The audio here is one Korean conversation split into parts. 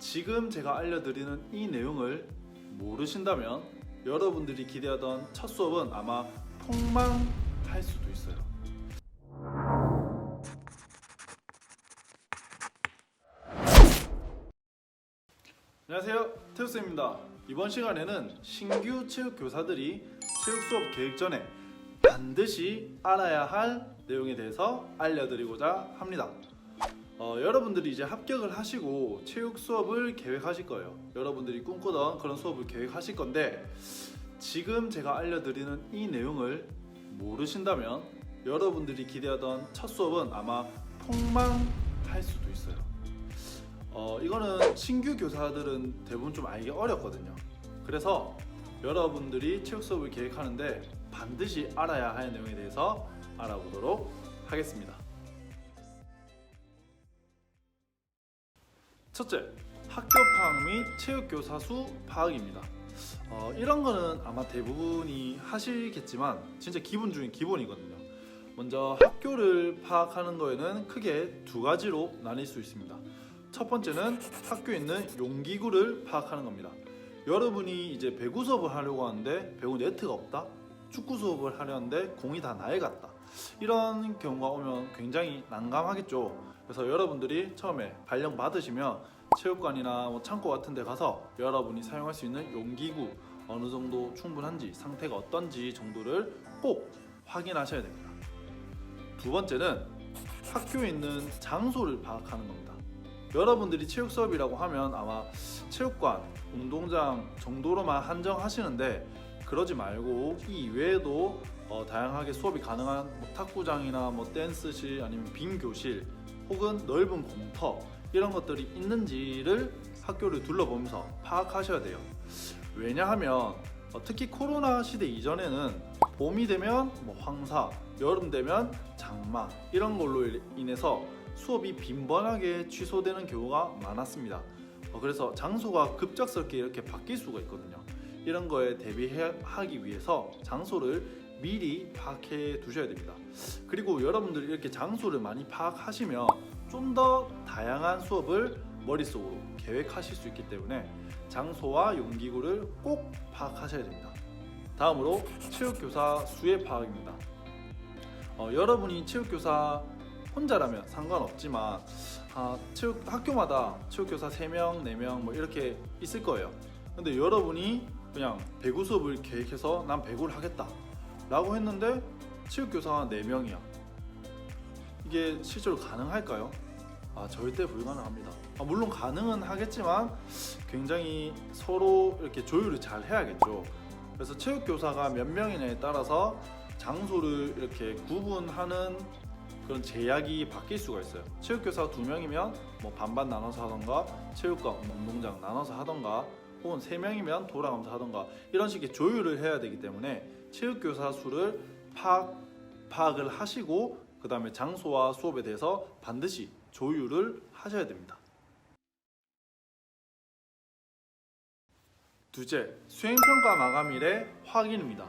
지금 제가 알려드리는 이 내용을 모르신다면 여러분들이 기대하던 첫 수업은 아마 폭망할 수도 있어요. 안녕하세요. 태우쌤입니다. 이번 시간에는 신규 체육 교사들이 체육 수업 계획 전에 반드시 알아야 할 내용에 대해서 알려드리고자 합니다. 어, 여러분들이 이제 합격을 하시고 체육 수업을 계획하실 거예요. 여러분들이 꿈꾸던 그런 수업을 계획하실 건데 지금 제가 알려드리는 이 내용을 모르신다면 여러분들이 기대하던 첫 수업은 아마 폭망할 수도 있어요. 어, 이거는 신규 교사들은 대부분 좀 알기 어렵거든요. 그래서 여러분들이 체육 수업을 계획하는데 반드시 알아야 할 내용에 대해서 알아보도록 하겠습니다. 첫째, 학교 파악 및 체육 교사 수 파악입니다. 어, 이런 거는 아마 대부분이 하시겠지만 진짜 기본 중에 기본이거든요. 먼저 학교를 파악하는 거에는 크게 두 가지로 나뉠 수 있습니다. 첫 번째는 학교에 있는 용기구를 파악하는 겁니다. 여러분이 이제 배구 수업을 하려고 하는데 배구 네트가 없다. 축구 수업을 하려는데 공이 다 낡았다. 이런 경우가 오면 굉장히 난감하겠죠. 그래서 여러분들이 처음에 발령 받으시면 체육관이나 뭐 창고 같은 데 가서 여러분이 사용할 수 있는 용기구 어느 정도 충분한지 상태가 어떤지 정도를 꼭 확인하셔야 됩니다. 두 번째는 학교에 있는 장소를 파악하는 겁니다. 여러분들이 체육 수업이라고 하면 아마 체육관, 운동장 정도로만 한정하시는데 그러지 말고 이 이외에도 어, 다양하게 수업이 가능한 뭐 탁구장이나 뭐 댄스실 아니면 빔 교실 혹은 넓은 공터 이런 것들이 있는지를 학교를 둘러보면서 파악하셔야 돼요. 왜냐하면 어, 특히 코로나 시대 이전에는 봄이 되면 뭐 황사, 여름 되면 장마 이런 걸로 인해서 수업이 빈번하게 취소되는 경우가 많았습니다. 어, 그래서 장소가 급작스럽게 이렇게 바뀔 수가 있거든요. 이런 거에 대비하기 위해서 장소를 미리 파악해 두셔야 됩니다. 그리고 여러분들이 이렇게 장소를 많이 파악하시면 좀 더 다양한 수업을 머릿속으로 계획하실 수 있기 때문에 장소와 용기구를 꼭 파악하셔야 됩니다. 다음으로 체육교사 수의 파악입니다. 어, 여러분이 체육교사 혼자라면 상관없지만 아, 체육 학교마다 체육교사 3명, 4명 뭐 이렇게 있을 거예요. 근데 여러분이 그냥 배구 수업을 계획해서 난 배구를 하겠다 라고 했는데 체육교사가 4명이야. 이게 실제로 가능할까요? 아, 절대 불가능합니다. 아, 물론 가능은 하겠지만 굉장히 서로 이렇게 조율을 잘 해야겠죠. 그래서 체육교사가 몇 명이냐에 따라서 장소를 이렇게 구분하는 그런 제약이 바뀔 수가 있어요. 체육교사 두 명이면 뭐 반반 나눠서 하던가 체육관, 운동장 나눠서 하던가 혹은 세 명이면 돌아가면서 하던가 이런 식의 조율을 해야 되기 때문에 체육교사 수를 파악, 파악을 하시고 그 다음에 장소와 수업에 대해서 반드시 조율을 하셔야 됩니다. 둘째, 수행평가 마감일의 확인입니다.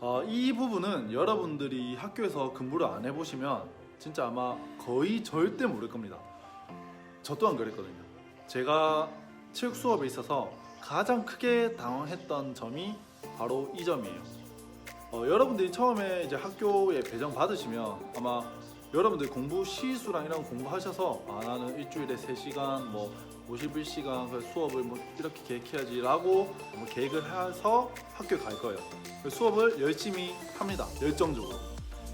어, 이 부분은 여러분들이 학교에서 근무를 안 해보시면 진짜 아마 거의 절대 모를 겁니다. 저 또한 그랬거든요. 제가 체육 수업에 있어서 가장 크게 당황했던 점이 바로 이 점이에요. 어, 여러분들이 처음에 이제 학교에 배정 받으시면 아마 여러분들 공부 시수랑 이런 거 공부하셔서 아 나는 일주일에 3시간 뭐 51시간 그 수업을 뭐 이렇게 계획해야지 라고 뭐 계획을 해서 학교에 갈 거예요. 그 수업을 열심히 합니다. 열정적으로.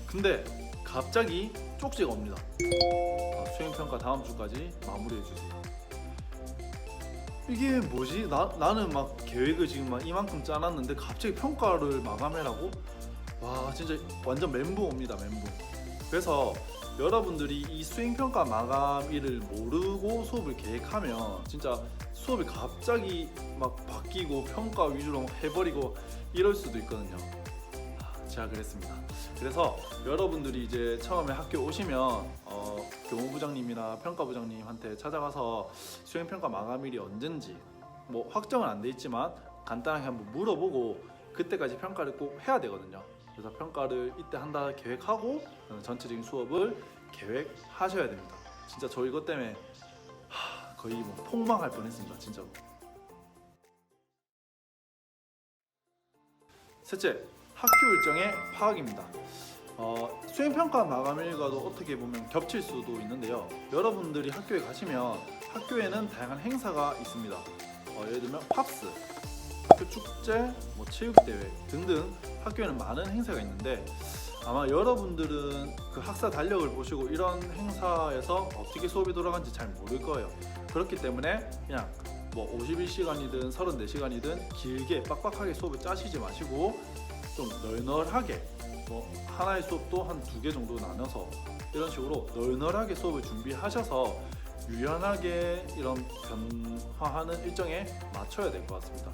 근데 갑자기 쪽지가 옵니다. 아, 수행평가 다음 주까지 마무리해 주세요. 이게 뭐지? 나, 나는 막 계획을 지금 막 이만큼 짜놨는데 갑자기 평가를 마감해라고? 와 진짜 완전 멘붕 옵니다 멘붕. 그래서 여러분들이 이 수행평가 마감일을 모르고 수업을 계획하면 진짜 수업이 갑자기 막 바뀌고 평가 위주로 해버리고 이럴 수도 있거든요. 아, 제가 그랬습니다. 그래서 여러분들이 이제 처음에 학교 오시면 어, 교무부장님이나 평가부장님한테 찾아가서 수행평가 마감일이 언젠지 뭐 확정은 안 돼 있지만 간단하게 한번 물어보고 그때까지 평가를 꼭 해야 되거든요. 그래서 평가를 이때 한다 계획하고 전체적인 수업을 계획하셔야 됩니다. 진짜 저 이것 때문에 하, 거의 뭐 폭망할 뻔했습니다 진짜로. 셋째 학교 일정의 파악입니다. 어, 수행평가 마감 일과도 어떻게 보면 겹칠 수도 있는데요. 여러분들이 학교에 가시면 학교에는 다양한 행사가 있습니다. 어, 예를 들면 팝스, 학교 축제, 뭐 체육대회 등등 학교에는 많은 행사가 있는데 아마 여러분들은 그 학사 달력을 보시고 이런 행사에서 어떻게 수업이 돌아가는지 잘 모를 거예요. 그렇기 때문에 그냥 뭐 51시간이든 34시간이든 길게 빡빡하게 수업을 짜시지 마시고 좀 널널하게 뭐 하나의 수업도 한 두 개 정도 나눠서 이런 식으로 널널하게 수업을 준비하셔서 유연하게 이런 변화하는 일정에 맞춰야 될 것 같습니다.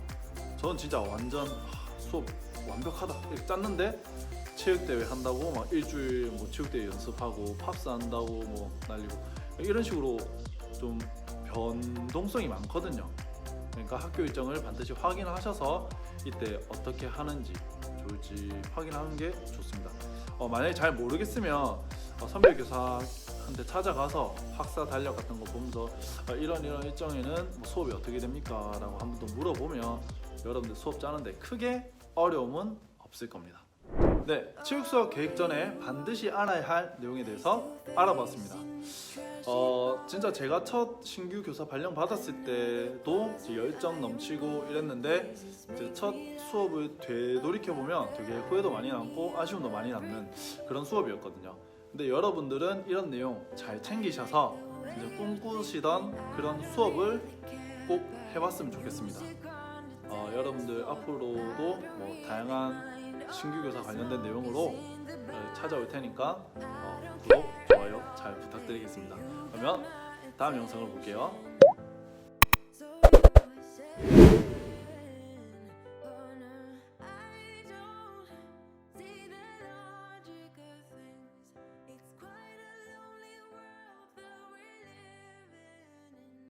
저는 진짜 완전 하, 수업 완벽하다 이렇게 짰는데 체육대회 한다고 막 일주일 뭐 체육대회 연습하고 팝스 한다고 뭐 날리고 이런 식으로 좀 변동성이 많거든요. 그러니까 학교 일정을 반드시 확인하셔서 이때 어떻게 하는지 좋을지 확인하는 게 좋습니다. 어, 만약에 잘 모르겠으면 어, 선배 교사한테 찾아가서 학사 달력 같은 거 보면서 어, 이런 이런 일정에는 뭐 수업이 어떻게 됩니까?라고 한 번 더 물어보면 여러분들 수업 짜는데 크게 어려움은 없을 겁니다. 네, 체육 수업 계획 전에 반드시 알아야 할 내용에 대해서 알아봤습니다. 어, 진짜 제가 첫 신규 교사 발령 받았을 때도 열정 넘치고 이랬는데 이제 첫 수업을 되돌이켜 보면 되게 후회도 많이 남고 아쉬움도 많이 남는 그런 수업이었거든요. 근데 여러분들은 이런 내용 잘 챙기셔서 이제 꿈꾸시던 그런 수업을 꼭 해봤으면 좋겠습니다. 어, 여러분들 앞으로도 뭐 다양한 신규 교사 관련된 내용으로 어, 찾아올 테니까 어, 구독, 좋아요 잘 부탁드리겠습니다. 그러면 다음 영상을 볼게요.